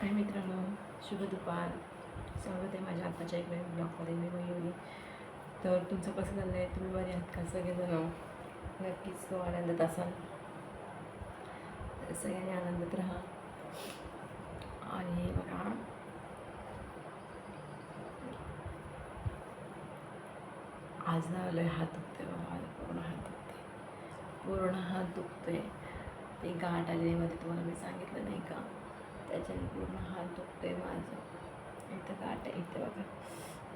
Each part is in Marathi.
हाय मित्रांनो शुभ दुपार. स्वागत आहे माझ्या आत्ताच्या एक वेळ ब्लॉगमध्ये मी मयुरी तर तुमचं कसं चाललं आहे तुम्ही बरे आहात का सगळेजण? नक्कीच तो आनंदात असाल. सगळ्यांनी आनंदात राहा. आणि बघा. आज ना लय हात दुखते बाबा पूर्ण हात दुखते पूर्ण हात दुखते ते गाठ आलेल्यामध्ये तुम्हाला मी सांगितलं नाही का? त्याच्याने पूर्ण हात आहे माझं. इथं गाठ आहे इथे बघा.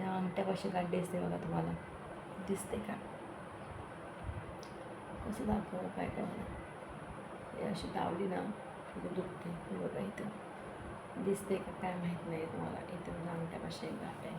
या अंगठ्यापाशी गाठ दिसते बघा तुम्हाला. दिसते का? कसं दाखवू काय काय हे अशी दावली ना थोडी दुखते हे बघा इथं. दिसते का काय माहीत नाही तुम्हाला. इथं बघा अंगठ्यापाशी एक गाठ आहे.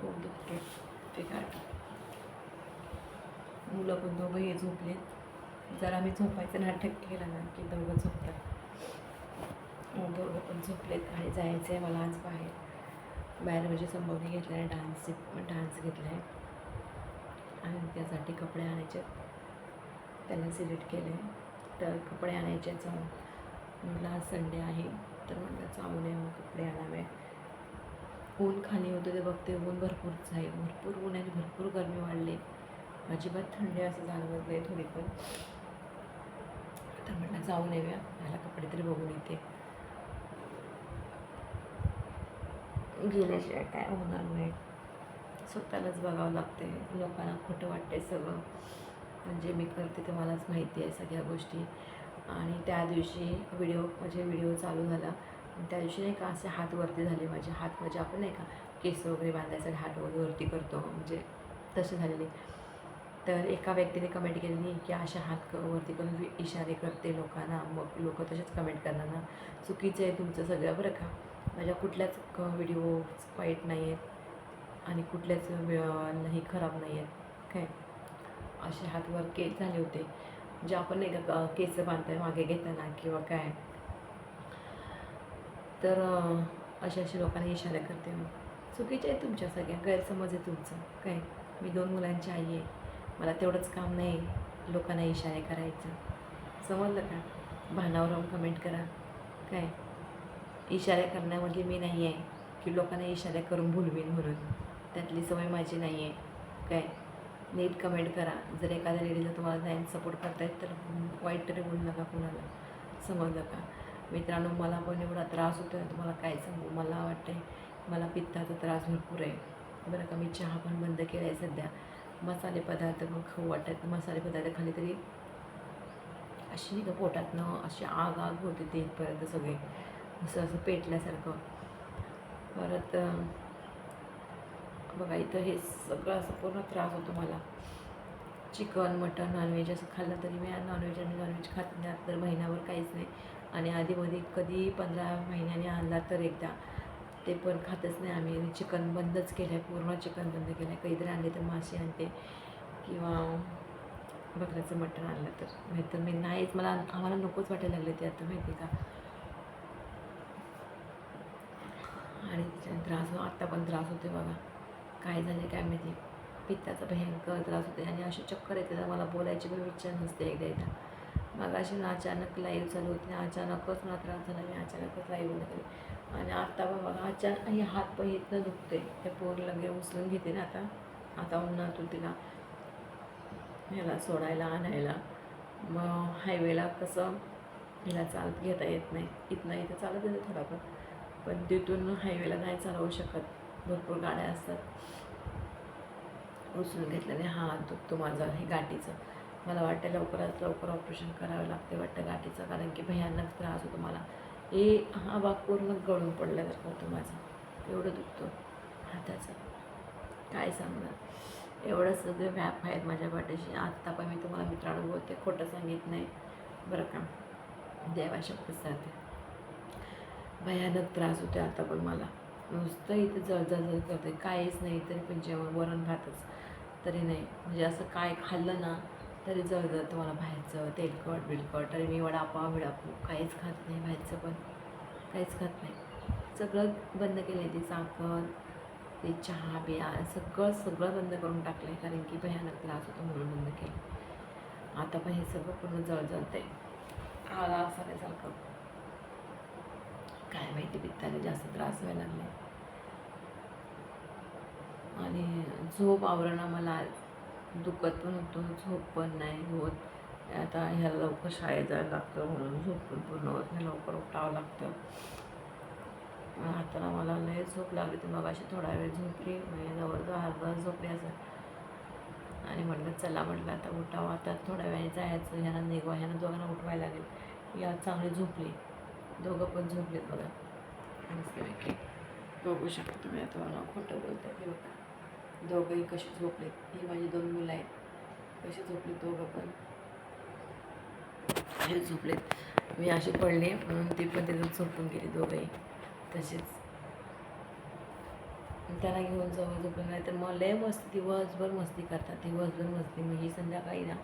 खूप दुखते ते गाठ. मुलं पण दोघंही झोपलेत. जरा मी झोपायचं नाटक केलं ना की दोघं झोपतात. दोघं पण झोपलेत आणि जायचं आहे मला आज बाहेर. बाहेर म्हणजे संभवने घेतला आहे डान्स डान्स घेतला आहे आणि त्यासाठी कपडे आणायचे. त्यांना सिलेक्ट केले तर कपडे आणायचे जाऊन. म्हटलं आज संडे आहे. तर म्हटलं जाऊ नये मग कपडे आणावे. ऊन खाली होतं ते बघते ऊन भरपूरच आहे. भरपूर ऊन आहे भरपूर गरमी वाढली. अजिबात थंडी असं जाणवत नाही थोडी पण तर म्हटलं जाऊन येऊया. ह्याला कपडे तरी बघून येते. गेल्याशिवाय काय होणार नाही. स्वतःलाच बघावं लागते लोकांना खोटं वाटते सगळं. म्हणजे मी करते ते मलाच माहिती आहे सगळ्या गोष्टी. आणि त्या दिवशी व्हिडिओ म्हणजे व्हिडिओ चालू झाला. त्या दिवशी नाही का असे हात वरती झाले माझे. हात म्हणजे आपण नाही का केस वगैरे बांधायसाठी हात वगैरे वरती करतो म्हणजे तसे झालेले. तर एका व्यक्तीने कमेंट केलेली की असे हात क वरती करून इशारे करते लोकांना. मग लोक तसेच कमेंट करणार ना. चुकीचं आहे तुमचं सगळं बरं का? माझ्या कुठल्याच व्हिडिओ वाईट नाही आहेत आणि कुठल्याच नाही खराब नाही आहेत काय असे हातवर केस झाले होते. जे आपण नाही का केस बांधताय मागे घेताना किंवा काय. तर अशा अशा लोकांना इशारा करते मी. चुकीचे आहे तुमच्या सगळ्या. गैरसमज आहे तुमचं. काय मी दोन मुलांची आई आहे. मला तेवढंच काम नाही लोकांना इशारे करायचं. समजलं का? भानावर कमेंट करा. काय इशारे करण्यामध्ये मी नाही आहे. की लोकांना इशारे करून भुलवीन म्हणून. त्यातली सवय माझी नाही आहे. काय? नीट कमेंट करा. जर एखाद्या लेडीला तुम्हाला नाही सपोर्ट करतायत तर वाईट तरी बोलू नका कुणाला. समजलं का? मित्रांनो मला पण एवढा त्रास होतो आहे तुम्हाला काय सांगू? मला वाटतं आहे मला पित्ताचा त्रास भरपूर आहे. बरं का? मी चहा पण बंद केला आहे सध्या. मसाले पदार्थ मग खाऊ वाटतात. मसाले पदार्थ खाली तरी अशी नाही का पोटातनं अशी आग आग होते ते इथपर्यंत सगळे. असं असं पेटल्यासारखं. परत बघा इथं हे सगळं असं पूर्ण त्रास होतो मला. चिकन मटन नॉनव्हेज असं खाल्लं तरी मी नॉनव्हेज आणि नॉनव्हेज खात नाही. तर महिन्यावर काहीच नाही. आणि आधीमध्ये कधी पंधरा महिन्याने आणला तर एकदा. ते पण खातच नाही आम्ही. आणि चिकन बंदच केलं आहे पूर्ण चिकन बंद केलं आहे कधीतरी आणले तर मासे आणते. किंवा बकऱ्याचं मटण आणलं तर. नाही तर मी नाहीच. मला आम्हाला नकोच वाटायला लागले ते आता माहिती आहे का? आणि त्रास आत्ता पण त्रास होते बघा. काय झाले काय माहिती. पित्ताचा भयंकर त्रास होते आणि अशी चक्कर येते तर मला बोलायची पण इच्छा नसते एकदा एकदा. मग अशी ना अचानक लाईव्ह चालू होती. अचानकच मला त्रास झाला. मी अचानकच लाईव्ह होते आणि आत्ता पण बघा अचानक हे हात पण इथनं दुखते त्या पोर लगे उचलून घेते ना आता. आता उन्हातून तिला ह्याला सोडायला आणायला. मग हायवेला कसं हिला चालत घेता येत नाही. इथनं इथं चालत येतं थोडाफार. पण तिथून हायवेला नाही चालवू शकत. भरपूर गाड्या असतात. उचलून घेतल्याने हा हात दुखतो माझा हे गाठीचं. मला वाटतं लवकरात लवकर ऑपरेशन करावं लागते वाटतं गाठीचं कारण की भयानक त्रास होतो मला. हे हा भाग पूर्ण गळून पडल्यासारखं होतो माझं. एवढं दुखतो हाताचं. काय सांगणार? एवढं सगळे व्याप आहेत माझ्या पाठीशी. आत्ता पण मी तुम्हाला मित्रांनो बोलते खोटं सांगित नाही. बरं का? देवा शपथ भयानक त्रास होतो आता पण मला. नुसतं इथं जळजळ करते काहीच नाही तरी पण जेवण वरण भातच. तरी नाही. म्हणजे असं काय खाल्लं ना तरी जळजळ मला बाहेरचं तेलकट बिलकट तरी मी वडापाव विडापू काहीच खात नाही बाहेरचं पण. काहीच खात नाही. सगळं बंद केलं आहे ते साखर ते चहा बिया सगळं सगळं बंद करून टाकलं आहे कारण की भयानक त्रास होतो म्हणून बंद केलं आता पण हे सगळं पूर्ण जळजळतं आहे आला असल्यासारखं काय माहिती पित्ताने जास्त त्रास व्हायला लागले आणि झोप आवरणं मला दुखत पण होतं झोप पण नाही होत. आता ह्याला लवकर शाळेत जायला लागतं म्हणून झोप पण पूर्ण होत नाही लवकर उठावं लागतं. आता मला लय झोप लागली तर मग अशी थोडा वेळ झोपली म्हणजे जवळजवळ अर्धा झोपली असं आणि म्हटलं चला म्हटलं आता उठावं आता थोड्या वेळाने जायचं ह्यानं निघवा ह्यानं दोघांना उठवायला लागेल. या चांगली झोपली. दोघं पण झोपलेत बघा. मस्तपैकी बघू शकता तुम्ही आता मला खोटं बोलताय. ते बघा. दोघंही कशी झोपलेत. ही माझी दोन मुलं आहेत. कशी झोपली दोघं पण. हे झोपलेत. मी अशी पडले म्हणून ती पण तिथं झोपून गेली दोघंही. तसेच. त्याला घेऊन जवळ झोपून. नाही तर मग लय मस्ती दिवसभर मस्ती करतात. दिवसभर मस्ती. मग ही संध्याकाळी ना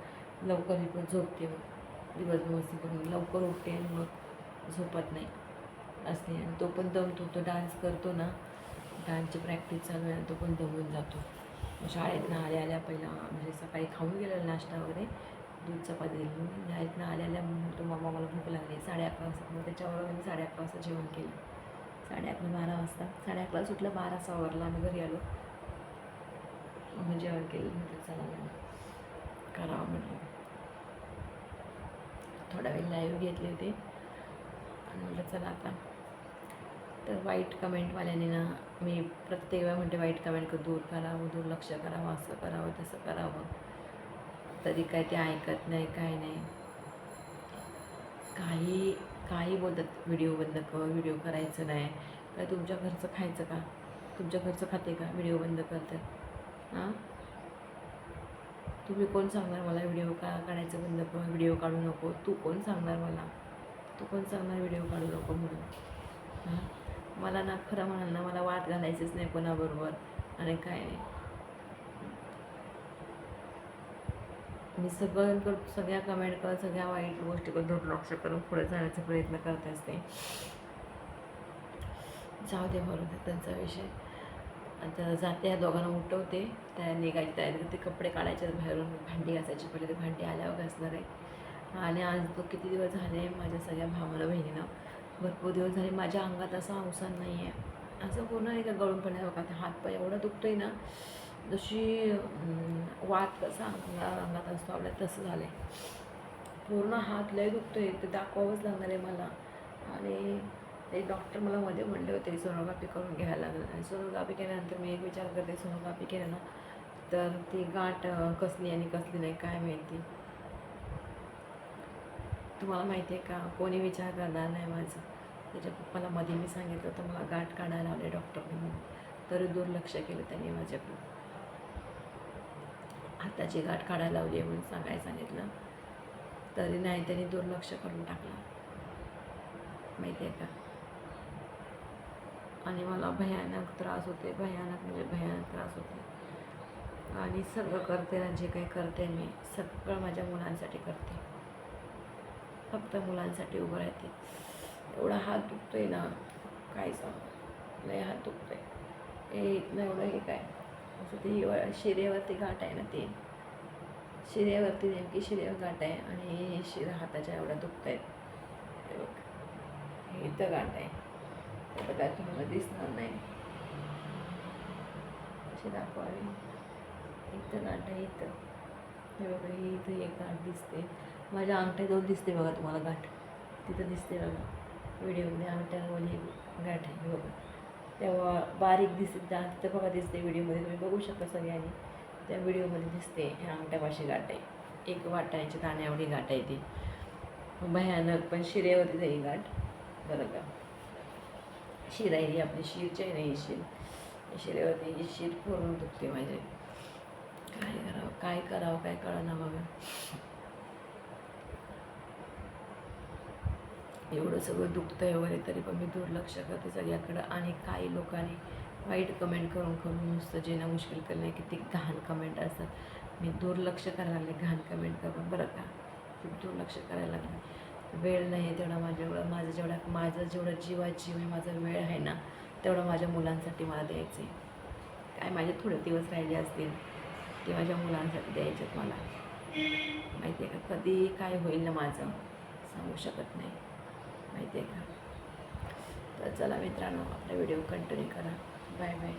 लवकर ही पण झोपते. मग दिवसभर मस्ती करून लवकर उठते आणि मग झोपत नाही. असते आणि तो पण दमतो. तो डान्स करतो ना डान्सची प्रॅक्टिस चालू आहे तो पण दमून जातो. शाळेतनं आल्या आल्या पहिला म्हणजे सकाळी खाऊन गेलेला नाश्ता वगैरे दूध चपाती दिली शाळेतनं आल्या आल्या तो मामा मला भूक लागली. साडे अकरा वाजता. मग त्याच्यावर मी साडे अकरा वाजता जेवण केलं. साडे अकरा बारा वाजता. साडे अकरा सुटलं. बारा सहावरला आम्ही घरी आलो. मग जेवण केलं. म्हटलं चला करावं म्हटलं थोडा वेळ लाईव्ह घेतले होते. म्हणलं म्हटलं चला आता. तर वाईट कमेंटवाल्याने ना मी प्रत्येक वेळा म्हणते वाईट कमेंट कर दूर करावं दुर्लक्ष करावं असं करावं तसं करावं. तरी काय ते ऐकत नाही काय नाही. काही काही बोलतात व्हिडिओ बंद कर व्हिडिओ करायचं नाही. काय तुमच्या घरचं खायचं का? तुमच्या घरचं खाते का? व्हिडिओ बंद करतात हां तुम्ही कोण सांगणार मला व्हिडिओ का काढायचं बंद कर? व्हिडिओ काढू नको. तू कोण सांगणार मला? तू पण चांगला व्हिडिओ काढू नको म्हणून? हां? मला ना खरं म्हणाल ना मला वाट घालायचीच नाही कोणाबरोबर. आणि काय नाही. मी सगळं कर सगळ्या कमेंट कर सगळ्या वाईट गोष्टीकडे दुर्लक्ष करून पुढे जाण्याचा प्रयत्न करत असते. जाऊ दे बरोबर दे त्यांचा विषय. आता जाते या दोघांना उठवते. त्या निघायची तयारी ते कपडे काढायचे बाहेरून भांडी घासायची. पहिले ते भांडी आल्यावर घासणार आहे. आणि आज तो किती दिवस झाले माझ्या सगळ्या भावाला बहिणीला. भरपूर दिवस झाले. माझ्या अंगात असा अवसान नाही आहे असं पूर्ण नाही का गळून पडण्यासारखं आता हात पाय एवढा दुखतोय ना जशी वात कसा अंगा अंगात असतो आपल्या तसं झालं आहे पूर्ण हात लय दुखतो आहे ते दाखवावंच लागणार आहे मला. आणि ते डॉक्टर मला मध्ये म्हणले होते सोनोग्राफी करून घ्यायला लागलं. आणि सोनोग्राफी केल्यानंतर मी एक विचार करते सोनोग्राफी केल्यानं ना तर ती गाठ कसली आणि कसली नाही काय माहिती. तुम्हाला माहिती आहे का? कोणी विचार करणार नाही माझा. त्याच्या पप्पाला मध्ये मी सांगितलं होतं मला गाठ काढायला आले डॉक्टरने म्हणून. तरी दुर्लक्ष केलं त्यांनी माझ्याकडून. हाताची गाठ काढायला लावली आहे म्हणून सांगायला सांगितलं. तरी नाही त्यांनी दुर्लक्ष करून टाकलं. माहिती आहे का? आणि मला भयानक त्रास होते भयानक म्हणजे भयानक त्रास होते आणि सगळं करते ना जे काही करते मी सगळं माझ्या मुलांसाठी करते. फक्त मुलांसाठी उभं राहते. एवढा हात दुखतो आहे ना काय सांग? लय हात दुखतोय. हे इथनं एवढं हे काय? असं ते शिरेवरती गाठ आहे ना ते. शिरेवरती नेमकी शिरेवर गाठ आहे आणि हे हाताच्या एवढ्या दुखत आहेत हे इथं गाठ आहे. आता तुम्हाला दिसणार नाही. अशी दाखवावी. इथं गाठ आहे इथं. हे बघा ही इथं एक गाठ दिसते. माझ्या अंगठ्याजवळ दिसते बघा तुम्हाला गाठ. तिथं दिसते बघा. व्हिडिओमध्ये अंगठ्यामध्ये गाठ आहे बघा. तेव्हा बारीक दिसते त्या तिथं बघा दिसते व्हिडिओमध्ये. तुम्ही बघू शकता सगळ्यांनी. त्या व्हिडिओमध्ये दिसते ह्या अंगठ्यापाशी गाठ आहे. एक वाटायची ताण्यावढी गाठ आहे ती. भयानक पण शिरेवरती जाईल गाठ. बरं का? शिर आहे ही आपली. शिरची आहे ना शिर शिरेवरती ही शिर पूर्ण दुखते माझे. काय करावं? काय करावं? काय कळना बघा. एवढं सगळं दुखतं आहे वगैरे तरी पण मी दुर्लक्ष करते सगळ्याकडं. आणि काही लोकांनी वाईट कमेंट करून करून नुसतं जेणं मुश्किल करणं किती घाण कमेंट असतात. मी दुर्लक्ष करायला लागले घाण कमेंट करून. बरं का? खूप दुर्लक्ष करायला लागले. वेळ नाही आहे तेवढा माझ्याकडं माझं जेवढा माझं जेवढं जीवात जीव आहे माझा वेळ आहे ना तेवढं माझ्या मुलांसाठी मला द्यायचं आहे काय माझे थोडे दिवस राहिले असतील ते माझ्या मुलांसाठी द्यायचे मला. माहिती आहे का? कधी काय होईल ना माझं सांगू शकत नाही. माहिती आहे का? तर चला मित्रांनो आपला व्हिडिओ कंटिन्यू करा. Bye bye